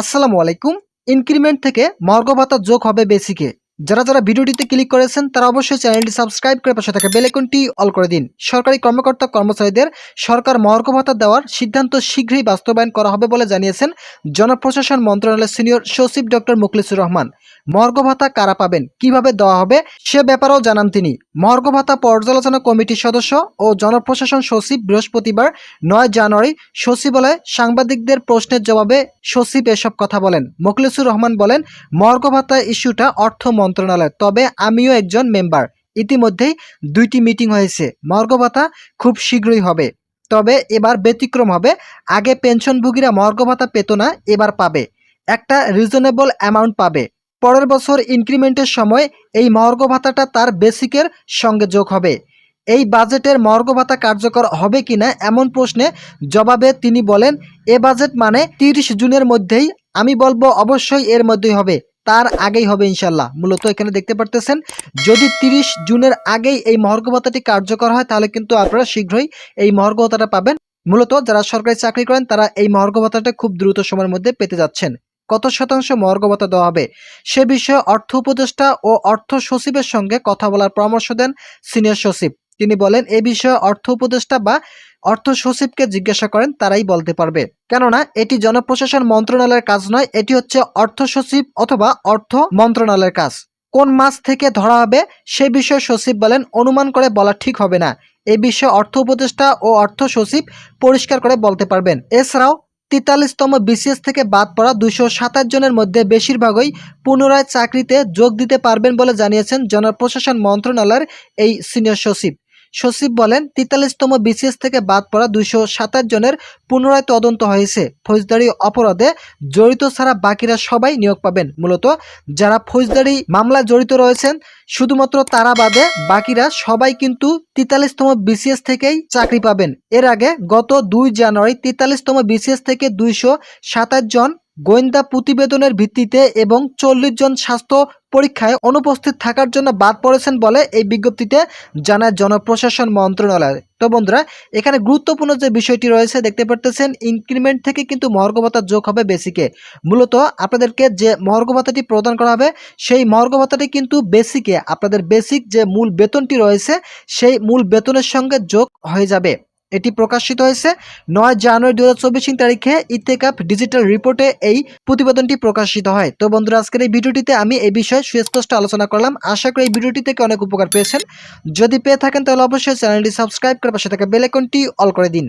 আসসালামু আলাইকুম। ইনক্রিমেন্ট থেকে মর্গ ভাতা যোগ হবে বেসিকে যারা যারা ভিডিওটিতে ক্লিক করেছেন, তারা অবশ্যই চ্যানেলটি সাবস্ক্রাইব করে পাশে থাকা বেলেকনটি অল করে দিন। সরকারি কর্মকর্তা কর্মচারীদের সরকার মর্গ ভাতা দেওয়ার সিদ্ধান্ত শীঘ্রই বাস্তবায়ন করা হবে বলে জানিয়েছেন জনপ্রশাসন মন্ত্রণালয়ের সিনিয়র সচিব ডক্টর মুখলিসুর রহমান। মর্গ ভাতা কারা পাবেন? কীভাবে দেওয়া হবে? সে ব্যাপারেও জানান তিনি। মর্গ ভাতা পর্যালোচনা কমিটির সদস্য ও জনপ্রশাসন সচিব বৃহস্পতিবার নয় জানুয়ারি সচিবালয়ে সাংবাদিকদের প্রশ্নের জবাবে সচিব এসব কথা বলেন। মোখলেসুর রহমান বলেন, মর্গ ভাতা ইস্যুটা অর্থ মন্ত্রণালয় তবে আমিও একজন মেম্বার। ইতিমধ্যেই দুইটি মিটিং হয়েছে। মর্গ ভাতা খুব শীঘ্রই হবে। তবে এবার ব্যতিক্রম হবে। আগে পেনশনভোগীরা মর্গ ভাতা পেত না, এবার পাবে। একটা রিজনেবল অ্যামাউন্ট পাবে। পরের বছর ইনক্রিমেন্টের সময় এই মর্গ ভাতাটা তার বেসিকের সঙ্গে যোগ হবে। এই বাজেটের মর্গ ভাতা কার্যকর হবে কিনা এমন প্রশ্নে জবাবে তিনি বলেন, এ বাজেট মানে তিরিশ জুনের মধ্যেই আমি বলব অবশ্যই এর মধ্যেই হবে। তার আগেই হবে ইনশাল্লাহ। মূলত এখানে দেখতে পারতেছেন, যদি তিরিশ জুনের আগেই এই মহর্গ ভাতাটি কার্যকর হয়, তাহলে কিন্তু আপনারা শীঘ্রই এই মহর্গ ভাতাটা পাবেন। মূলত যারা সরকারি চাকরি করেন, তারা এই মহর্গ ভাতাটা খুব দ্রুত সময়ের মধ্যে পেতে যাচ্ছেন। কত শতাংশ মহর্গ ভাতা দেওয়া হবে? সে বিষয়ে অর্থ উপদেষ্টা ও অর্থ সচিবের সঙ্গে কথা বলার পরামর্শ দেন সিনিয়র সচিব। তিনি বলেন, এ বিষয়ে অর্থ উপদেষ্টা বা অর্থ সচিবকে জিজ্ঞাসা করেন, তারাই বলতে পারবে। কেননা, এটি জনপ্রশাসন মন্ত্রণালয়ের কাজ নয়, এটি হচ্ছে অর্থ সচিব অথবা অর্থ মন্ত্রণালয়ের কাজ। কোন মাস থেকে ধরা হবে, সে বিষয়ে সচিব বলেন, অনুমান করে বলা ঠিক হবে না। এ বিষয়ে অর্থ উপদেষ্টা ও অর্থ সচিব পরিষ্কার করে বলতে পারবেন। এছাড়াও তেতাল্লিশতম বিসিএস থেকে বাদ পড়া দুশো সাতাশ জনের মধ্যে বেশিরভাগই পুনরায় চাকরিতে যোগ দিতে পারবেন বলে জানিয়েছেন জনপ্রশাসন মন্ত্রণালয়ের এই সিনিয়র সচিব। সচিব বলেন, তেতাল্লিশতম বিসিএস থেকে বাদ পড়া দুইশো সাতাশ জনের পুনরায় তদন্ত হয়েছে। ফৌজদারি অপরাধে জড়িত ছাড়া বাকিরা সবাই নিয়োগ পাবেন। মূলত যারা ফৌজদারি মামলায় জড়িত রয়েছেন, শুধুমাত্র তারা বাদে বাকিরা সবাই কিন্তু তেতাল্লিশতম বিসিএস থেকেই চাকরি পাবেন। এর আগে গত দুই জানুয়ারি তেতাল্লিশতম বিসিএস থেকে দুইশো সাতাশ জন গোয়েন্দা প্রতিবেদনের ভিত্তিতে এবং চল্লিশ জন স্বাস্থ্য পরীক্ষায় অনুপস্থিত থাকার জন্য বাদ পড়েছেন বলে এই বিজ্ঞপ্তিতে জানায় জনপ্রশাসন মন্ত্রণালয়। তো বন্ধুরা, এখানে গুরুত্বপূর্ণ যে বিষয়টি রয়েছে দেখতে পারতেছেন, ইনক্রিমেন্ট থেকে কিন্তু মহর্গ ভাতা যোগ হবে বেসিকে। মূলত আপনাদেরকে যে মহর্গ ভাতাটি প্রদান করা হবে, সেই মহর্গ ভাতাটি কিন্তু বেসিকে। আপনাদের বেসিক যে মূল বেতনটি রয়েছে, সেই মূল বেতনের সঙ্গে যোগ হয়ে যাবে। এটি প্রকাশিত হয়েছে নয় জানুয়ারি দু হাজার চব্বিশ তারিখে ইতেকাপ ডিজিটাল রিপোর্টে এই প্রতিবেদনটি প্রকাশিত হয়। তো বন্ধুরা, আজকের এই ভিডিওটিতে আমি এই বিষয়ে সুস্পষ্ট আলোচনা করলাম। আশা করি এই ভিডিওটি থেকে অনেক উপকার পেয়েছেন। যদি পেয়ে থাকেন তাহলে অবশ্যই চ্যানেলটি সাবস্ক্রাইব করে পাশে থাকা বেলেকনটি অল করে দিন।